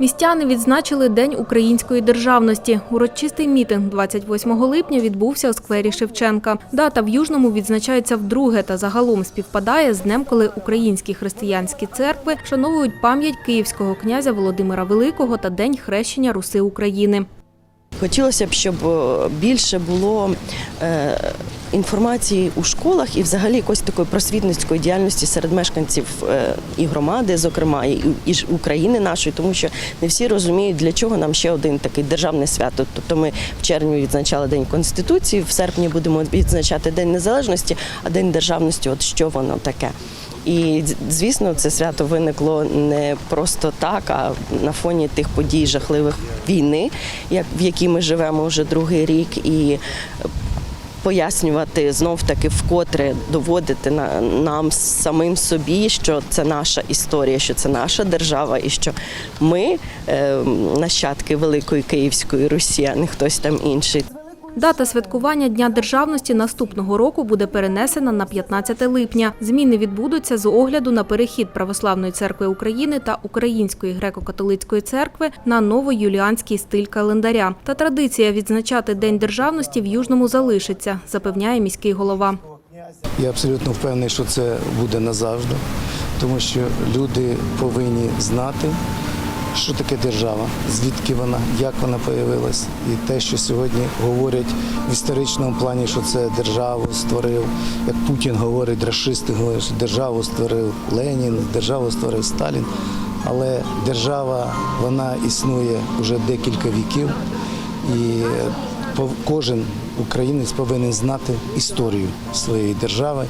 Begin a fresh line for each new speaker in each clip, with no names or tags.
Містяни відзначили День української державності. Урочистий мітинг 28 липня відбувся у сквері Шевченка. Дата в Южному відзначається вдруге та загалом співпадає з днем, коли українські християнські церкви вшановують пам'ять київського князя Володимира Великого та День хрещення Руси України.
Хотілося б, щоб е, більше було е, інформації у школах і взагалі якоїсь такої просвітницької діяльності серед мешканців е, і громади, зокрема, і України нашої, тому що не всі розуміють, для чого нам ще один такий державне свято. Тобто ми в червні відзначали День Конституції, в серпні будемо відзначати День Незалежності, а День державності от що воно таке. І звісно, це свято виникло не просто так, а на фоні тих подій жахливих війни, в якій ми живемо вже другий рік, і пояснювати знов таки вкотре доводити на нам самим собі, що це наша історія, що це наша держава, і що ми е, нащадки великої Київської Русі, а не хтось там інший.
Дата святкування Дня державності наступного року буде перенесена на 15 липня. Зміни відбудуться з огляду на перехід Православної церкви України та Української греко-католицької церкви на новоюліанський стиль календаря. Та традиція відзначати День державності в Южному залишиться, запевняє міський голова.
Я абсолютно впевнений, що це буде назавжди, тому що люди повинні знати, що таке держава, звідки вона, як вона появилась, і те, що сьогодні говорять в історичному плані, що це державу створив, як Путін говорить, расисти говорять, що державу створив Ленін, державу створив Сталін. Але держава вона існує вже декілька віків, і кожен українець повинен знати історію своєї держави.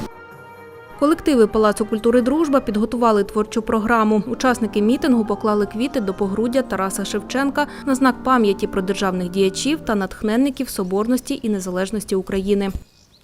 Колективи Палацу культури Дружба підготували творчу програму. Учасники мітингу поклали квіти до погруддя Тараса Шевченка на знак пам'яті про державних діячів та натхненників соборності і незалежності України.